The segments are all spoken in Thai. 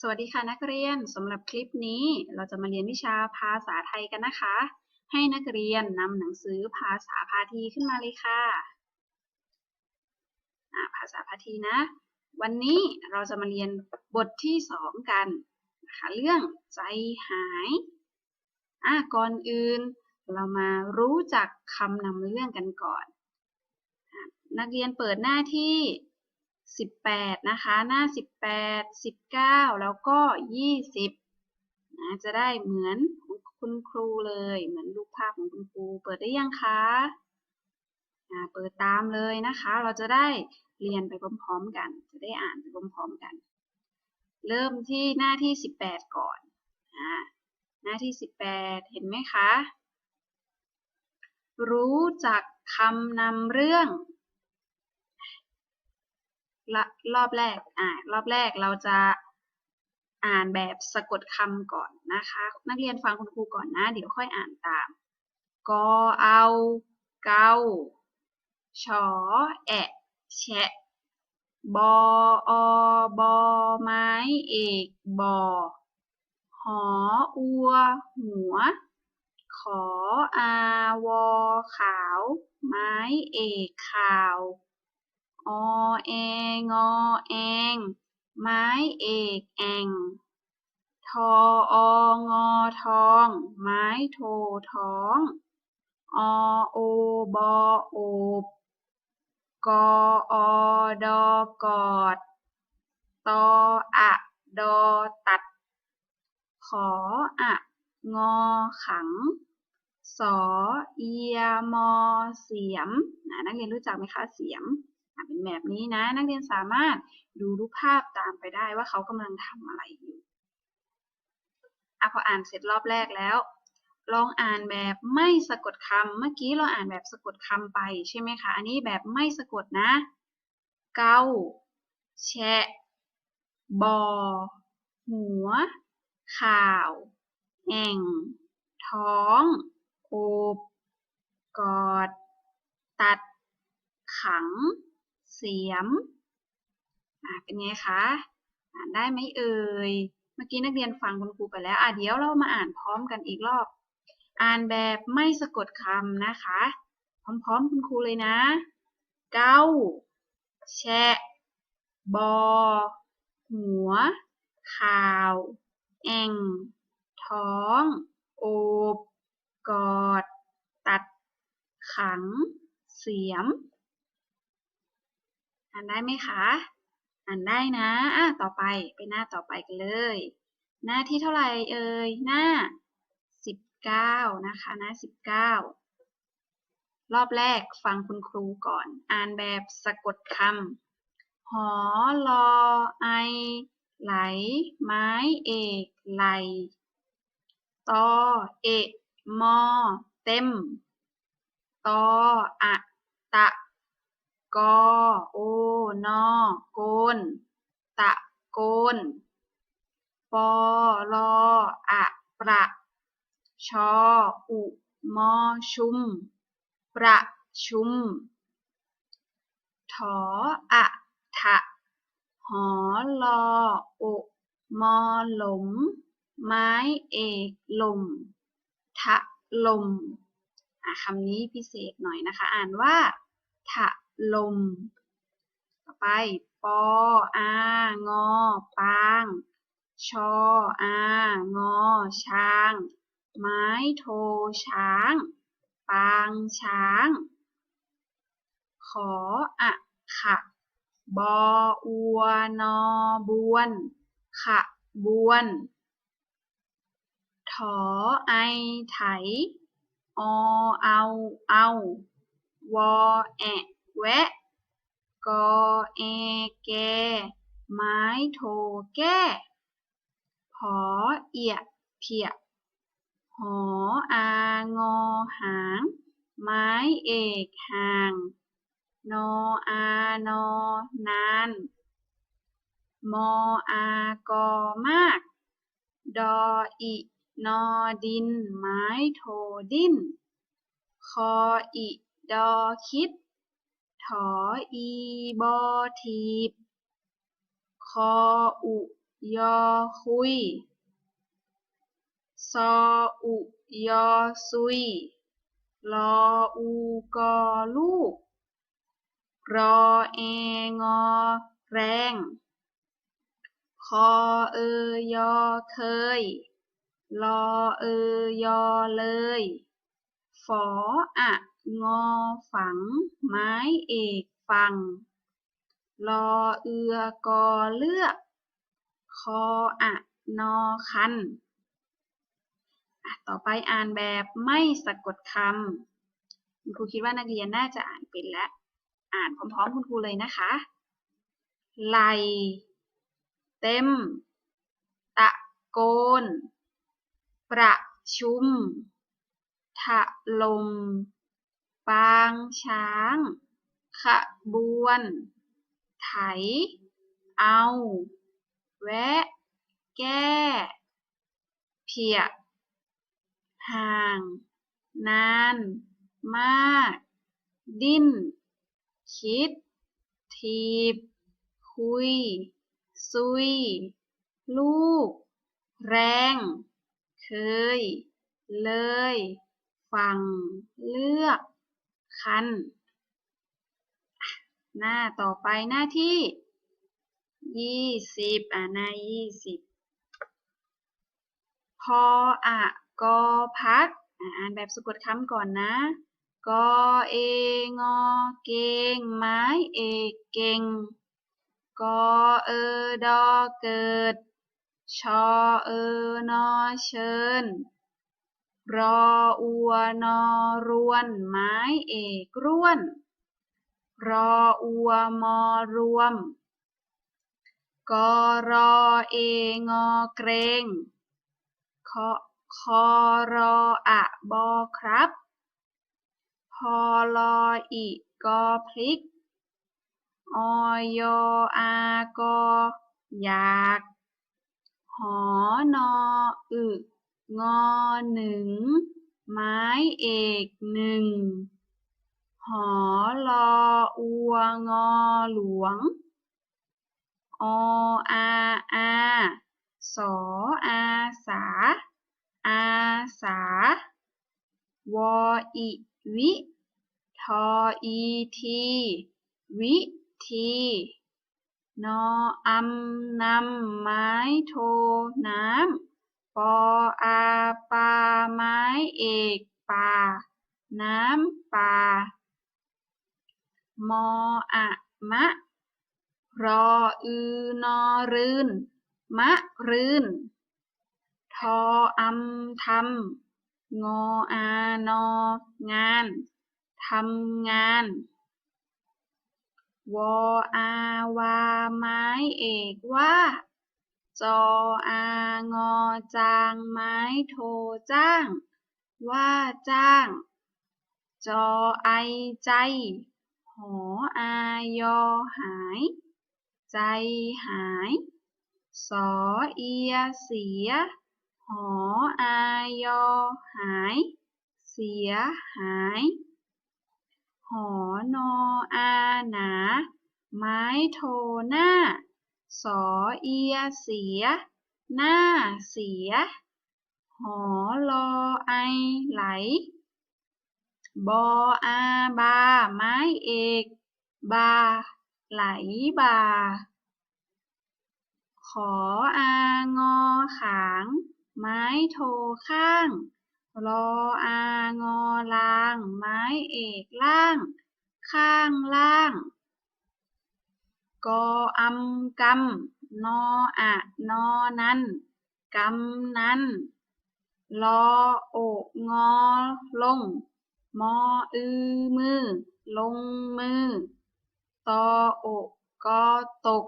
สวัสดีค่ะนักเรียนสำหรับคลิปนี้เราจะมาเรียนวิชาภาษาไทยกันนะคะ ให้นักเรียนนำหนังสือภาษาพาทีขึ้นมาเลยค่ะภาษาพาทีนะ วันนี้เราจะมาเรียนบทที่สองกันนะคะเรื่องใจหายอ่าก่อนอื่น เรามารู้จักคำนำเรื่องกันก่อน นักเรียนเปิดหน้าที่ 18 นะคะ หน้า 18 19 แล้วก็ 20นะจะได้เหมือนคุณครูเลย เหมือนรูปภาพของคุณครู เปิดได้ยังคะอ่าเปิดตามเลยนะคะ เราจะได้เรียนไปพร้อมๆกัน จะได้อ่านไปพร้อมๆกัน เริ่มที่หน้าที่ 18 ก่อนอ่าหน้าที่ 18 เห็นไหมคะ รู้จักคำนำเรื่อง รอบแรก อ่า รอบแรกเราจะอ่านแบบสะกดคำก่อนนะคะ นักเรียนฟังคุณครูก่อนนะ เดี๋ยวค่อยอ่านตาม กอเอาเกาชอแอะแชะบออบอไม้เอกบอหออัว หัว ขออาวอขาว ไม้เอกขาว อแองอแองไม้เอกแองทอองอทอง ไม้โทท้องอโอบอโอบกออดอกอดตออะดอตัด ขออะงอขัง สอเอียมอเสียมนะนักเรียนรู้จักไหมคะเสียม เป็นแบบนี้นะ นักเรียนสามารถดูรูปภาพตามไปได้ว่าเขากำลังทำอะไรอยู่อะพออ่านเสร็จรอบแรกแล้ว ลองอ่านแบบไม่สะกดคำเมื่อกี้เราอ่านแบบสะกดคำไปใช่ไหมคะ อันนี้แบบไม่สะกดนะ เกาแชะบอ หัว ข่าว แอ่ง ท้อง โอบ กอด ตัด ขัง เสียมอ่าเป็นไงคะอ่านได้ไหมเอ่ย เมื่อกี้นักเรียนฟังคุณครูไปแล้วอะเดี๋ยวเรามาอ่านพร้อมกันอีกรอบ อ่านแบบไม่สะกดคำนะคะ พร้อมๆคุณครูเลยนะ เก้า แชะ บอ หัว ข่าว แอง ท้อง โอบ กอด ตัด ขัง เสียม อ่านได้ไหมคะ อ่านได้นะ อะ ต่อไป ไปหน้าต่อไปกันเลย หน้าที่เท่าไหร่เอ่ย หน้า 19 นะคะ หน้า 19 รอบแรกฟังคุณครูก่อน อ่านแบบสะกดคำ หอลอไอ ไหล ไม้เอกไหล ตอ เอะมอ เต็ม ตออะ ตะ กอโอนอโกน ตะโกน ปอลออะประชออุมอชุม ประชุม ถออะทะหอลอโอมอหลม ไม้เอกลม ทะลมอะคำนี้พิเศษหน่อยนะคะ อ่านว่า ทะ ลม ต่อไป ปออางอ ปาง ชออางอ ช้าง ไม้โทช้าง ปางช้าง ขออะขะบออัวนอบวน ขะบวน ถอไอไถ อเอาเอา วอแอะ แวะ กอเอแก ไม้โทแก้ผอเอียเพียหออางอหาง ไม้เอกห่าง นออานอนาน มออากอมาก ดออินอดิน ไม้โทดิน คออิดอคิด ถออีบอทีบ คออุยอคุย ซออุยอซุย ลออูกอลูก รอเองอแรง คอเอยอเคย ลอเอยอเลย ฝออะ งอฝัง ไม้เอกฟังลอเอือกอเลือก คออะนอคันต่อไปอ่านแบบไม่สะกดคำคุณครูคิดว่านักเรียนน่าจะอ่านเป็นแล้วอ่านพร้อมๆคุณครูเลยนะคะ ไหล เต็ม ตะโกน ประชุม ถลม ปางช้าง ขบวน ไถ เอา แวะ แก้ เพีย ห่าง นาน มาก ดิ้น คิด ทีบ คุย ซุย ลูก แรง เคย เลย ฟัง เลือก คันหน้าต่อไปหน้าที่ยี่สิบอ่าหน้ายี่สิบพออะกอพักอ่านแบบสะกดคำก่อนนะกอเองอเกงไม้เอกเก่งกอเออดอเกิด ชอเออนอเชิญ รออัวนอรวน ไม้เอกร่วน รออัวมอรวม กอรอเองอเกรงคอคอรออะบอครับ พอลออีกอพลิก ออยอากออยาก หอนออึ งอหนึ่ง ไม้เอกหนึ่ง หอลออัวงอหลวง ออาอาสออาสา อาสา วออิวิ ทออีที วิทีนออัมนำไม้โทน้ำ ปออาปาไม้เอกป่า น้ำป่ามออะมะ รออือนอรืนมะรืนทออัมทำงออานองานทำงาน วออาวาไม้เอกว่า จออางอจางไม้โทจ้าง ว่าจ้าง จอไอใจ หออายอหาย ใจหาย สอเอียเสีย หออายอหาย เสียหาย หอนออาหนา ไม้โทหน้า สอเอียเสีย หน้าเสีย หอลอไอไหล บออาบา ไม้เอก บา ไหลบา ขออางอขาง ไม้โทข้าง รออางอลาง ไม้เอกล่าง ข้างล่าง กออำกำนออะนอนั้นกำนั้นลอโองอลง มออือมือ ลงมือตอโอกอตก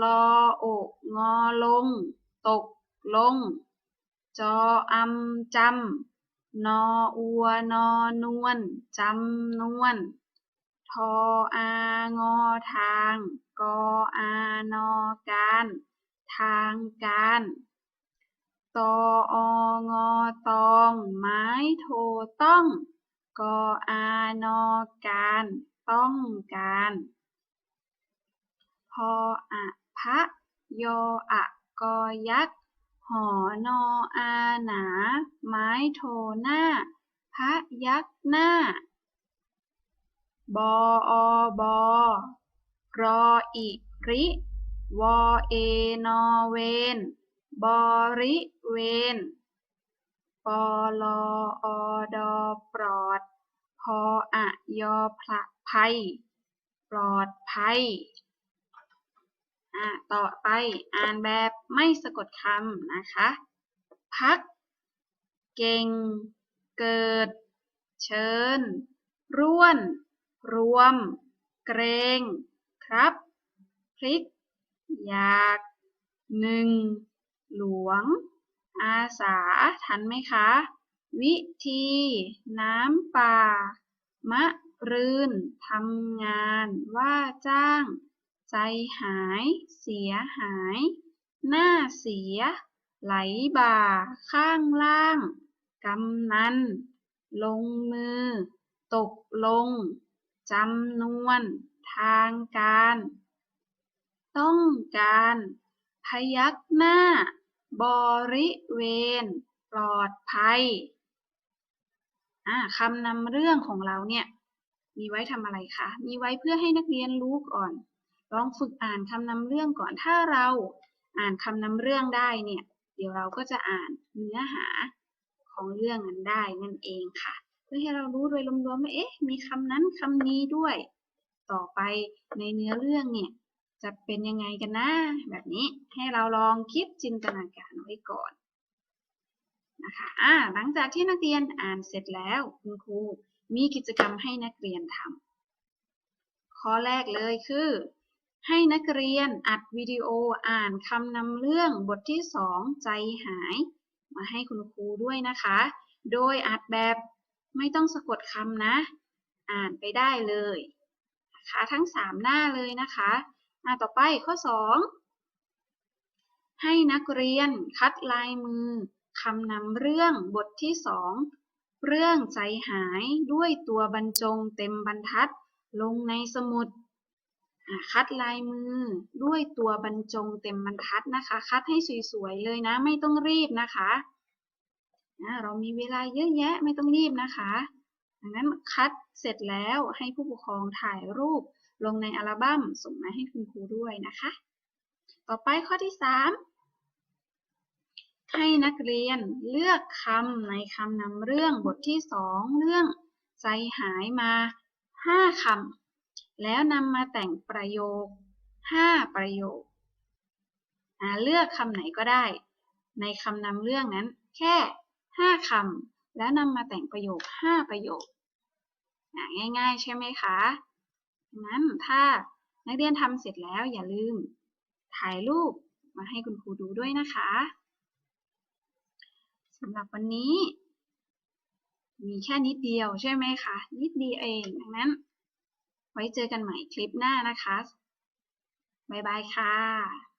ลอโองอลง ตกลง จออำจำนออัวนอนวลจำนวน ทออางอทาง กออานอการ ทางการตอองอตอง ไม้โทต้อง กออานอการ ต้องการ พออะพะยออะกอยักษ์ หอนออาหนา ไม้โทหน้าพะยักหน้า บออบอรออิริวอเอนอเวนบอริเวนปอลออดอปลอด พออะยอพระภัย ปลอดภัย อ่าต่อไปอ่านแบบไม่สะกดคำนะคะ พัก เก่ง เกิด เชิญ ร่วน รวม เกรง ครับ พลิก อยาก หนึ่ง หลวง อาสา ทันไหมคะ วิธี น้ำป่า มะรืนทำงาน ว่าจ้าง ใจหาย เสียหาย หน้าเสีย ไหลบ่า ข้างล่าง กำนัน ลงมือ ตกลง จำนวน ทางการ ต้องการ พยักหน้า บริเวณ ปลอดภัยคำนำเรื่องของเราเนี่ย มีไว้ทำอะไรคะ มีไว้เพื่อให้นักเรียนรู้ก่อน ลองฝึกอ่านคำนำเรื่องก่อน ถ้าเราอ่านคำนำเรื่องได้เนี่ย เดี๋ยวเราก็จะอ่านเนื้อหาของเรื่องนั้นได้นั่นเองค่ะ พื่อให้เรารู้โดยรวมๆว่าเอ๊ะมีคำนั้นคำนี้ด้วย ต่อไปในเนื้อเรื่องเนี่ยจะเป็นยังไงกันนะแบบนี้ให้เราลองคิดจินตนาการไว้ก่อนนะคะอ่าหลังจากที่นักเรียนอ่านเสร็จแล้วคุณครูมีกิจกรรมให้นักเรียนทำข้อแรกเลยคือ ให้นักเรียนอัดวิดีโออ่านคำนำเรื่องบทที่สองใจหาย มาให้คุณครูด้วยนะคะ โดยอัดแบบ ไม่ต้องสะกดคำนะ อ่านไปได้เลยนะคะทั้ง 3 หน้าเลยนะคะอ่าต่อไปข้อ 2 ให้นักเรียนคัดลายมือคำนำเรื่องบทที่ 2 เรื่องใจหายด้วยตัวบรรจงเต็มบรรทัดลงในสมุดคัดลายมือด้วยตัวบรรจงเต็มบรรทัดนะคะ คัดให้สวยๆเลยนะ ไม่ต้องรีบนะคะ เรามีเวลาเยอะแยะไม่ต้องรีบนะคะดังนั้นคัดเสร็จแล้วให้ผู้ปกครองถ่ายรูปลงในอัลบั้มส่งมาให้คุณครูด้วยนะคะ ต่อไปข้อที่ 3 ให้นักเรียนเลือกคำในคำนำเรื่องบทที่ 2 เรื่องใจหายมา 5คำแล้วนำมาแต่งประโยค 5 ประโยค เลือกคำไหนก็ได้ ในคำนำเรื่องนั้นแค่ 5คำแล้วนำมาแต่งประโยค5ประโยค ง่ายๆ ใช่ไหมคะงั้นถ้านักเรียนทำเสร็จแล้วอย่าลืม ถ่ายรูปมาให้คุณครูดูด้วยนะคะสำหรับวันนี้ มีแค่นิดเดียวใช่ไหมคะ นิดเดียวเองดังนั้น ไว้เจอกันใหม่คลิปหน้านะคะ บ๊ายบายค่ะ